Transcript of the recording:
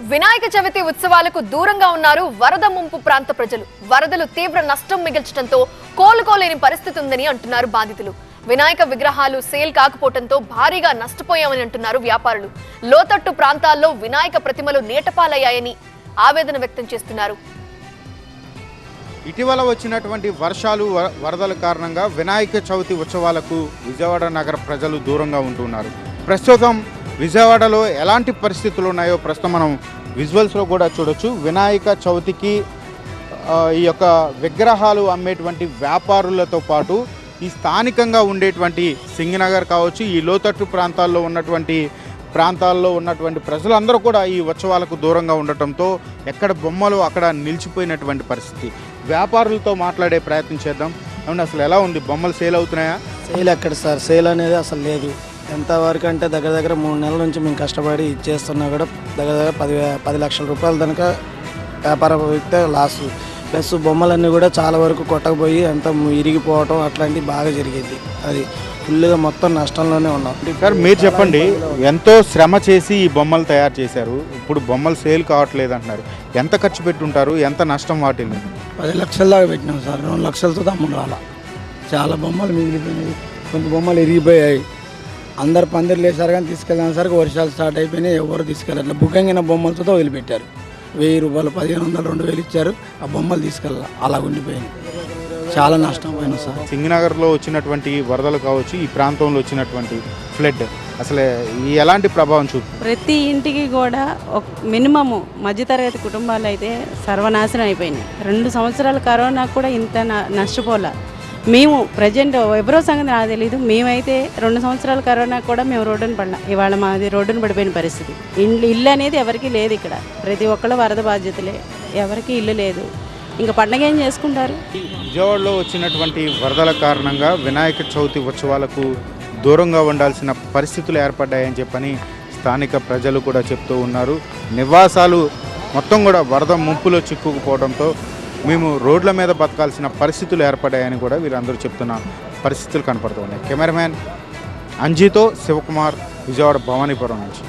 వినాయక చవితి ఉత్సవాలకు దూరంగా ఉన్నారు వరద ముంపు ప్రాంత ప్రజలు. వరదలు తీవ్ర నష్టం మిగిల్చడంతో కోలుకోలేని పరిస్థితి ఉందని అంటున్నారు బాధితులు. వినాయక విగ్రహాలు సేల్ కాకపోవడంతో భారీగా నష్టపోయామని అంటున్నారు వ్యాపారులు. లోతట్టు ప్రాంతాల్లో వినాయక ప్రతిమలు నీటపాలయ్యాయని ఆవేదన వ్యక్తం చేస్తున్నారు. ఇటీవల వచ్చినటువంటి వర్షాలు వ- వరదల కారణంగా వినాయక చవితి ఉత్సవాలకు విజయవాడ నగర ప్రజలు దూరంగా ఉంటున్నారు. ప్రస్తుతం విజయవాడలో ఎలాంటి పరిస్థితులు ఉన్నాయో ప్రస్తుతం మనం విజువల్స్లో కూడా చూడొచ్చు. వినాయక చవితికి ఈ యొక్క విగ్రహాలు అమ్మేటువంటి వ్యాపారులతో పాటు ఈ స్థానికంగా ఉండేటువంటి సింగనగర్ కావచ్చు ఈ లోతట్టు ప్రాంతాల్లో ఉన్నటువంటి ప్రాంతాల్లో ఉన్నటువంటి ప్రజలందరూ కూడా ఈ ఉత్సవాలకు దూరంగా ఉండటంతో ఎక్కడ బొమ్మలు అక్కడ నిలిచిపోయినటువంటి పరిస్థితి. వ్యాపారులతో మాట్లాడే ప్రయత్నం చేద్దాం. అవును అసలు ఎలా ఉంది? బొమ్మలు సేల్ అవుతున్నాయా? సేల్ ఎక్కడ సార్? సేల్ అనేది అసలు లేదు. ఎంతవరకు అంటే దగ్గర దగ్గర మూడు నెలల నుంచి మేము కష్టపడి ఇచ్చేస్తున్నా కూడా దగ్గర దగ్గర పది పది లక్షల రూపాయల దానిక వ్యాపారం అయితే లాస్. ప్లస్ బొమ్మలన్నీ కూడా చాలా వరకు కొట్టకపోయి అంత ఇరిగిపోవటం అట్లాంటివి బాగా జరిగింది. అది ఫుల్గా మొత్తం నష్టంలోనే ఉన్నాం. సార్ మీరు చెప్పండి ఎంతో శ్రమ చేసి ఈ బొమ్మలు తయారు చేశారు. ఇప్పుడు బొమ్మలు సేల్ కావట్లేదు అంటున్నారు. ఎంత ఖర్చు పెట్టుంటారు? ఎంత నష్టం వాటిల్ని? పది లక్షల దాకా పెట్టినాం సార్. రెండు లక్షలతో అమ్ముడు అలా చాలా బొమ్మలు మిగిలిపోయినాయి. కొన్ని బొమ్మలు ఇరిగిపోయాయి. అందరు పందిర్లు వేసారు కానీ తీసుకెళ్ళేసరికి వర్షాలు స్టార్ట్ అయిపోయినాయి. ఎవరు తీసుకెళ్ళట్లేదు బుకింగ్ అయిన బొమ్మలతో వదిలిపెట్టారు. వెయ్యి రూపాయలు పదిహేను వందలు రెండు వేలు ఇచ్చారు. ఆ బొమ్మలు తీసుకెళ్ళాలి. అలా ఉండిపోయింది చాలా నష్టం పోయినా సార్. సింగనగర్లో వచ్చినటువంటి వరదలు కావచ్చు ఈ ప్రాంతంలో వచ్చినటువంటి ఫ్లడ్ అసలు ఎలాంటి ప్రభావం చూపుతుంది ప్రతి ఇంటికి కూడా ఒక మినిమము మధ్యతరగతి కుటుంబాలు అయితే సర్వనాశనం అయిపోయినాయి. రెండు సంవత్సరాల కరోనా కూడా ఇంత న- నష్టపోలే. మేము ప్రజెంట్ ఎవరో సంగతి నాకు తెలియదు మేమైతే రెండు సంవత్సరాల కరోనా కూడా మేము రోడ్డున పడినా ఇవాళ మాది రోడ్డున పడిపోయిన పరిస్థితి. ఇల్లు ఇల్లు అనేది ఎవరికి లేదు ఇక్కడ. ప్రతి ఒక్కళ్ళు వరద బాధ్యతలే ఎవరికి ఇల్లు లేదు. ఇంకా పండగ ఏం చేసుకుంటారు? విజయవాడలో వచ్చినటువంటి వరదల కారణంగా వినాయక చవితి ఉత్సవాలకు దూరంగా ఉండాల్సిన పరిస్థితులు ఏర్పడ్డాయని చెప్పని స్థానిక ప్రజలు కూడా చెప్తూ ఉన్నారు. నివాసాలు మొత్తం కూడా వరద ముంపులో చిక్కుకుపోవడంతో మేము రోడ్ల మీద బతకాల్సిన పరిస్థితులు ఏర్పడాయని కూడా వీరందరూ చెప్తున్న పరిస్థితులు కనపడుతున్నాయి కెమెరామ్యాన్ అంజీతో శివకుమార్ విజయవాడ భవానీపురం నుంచి.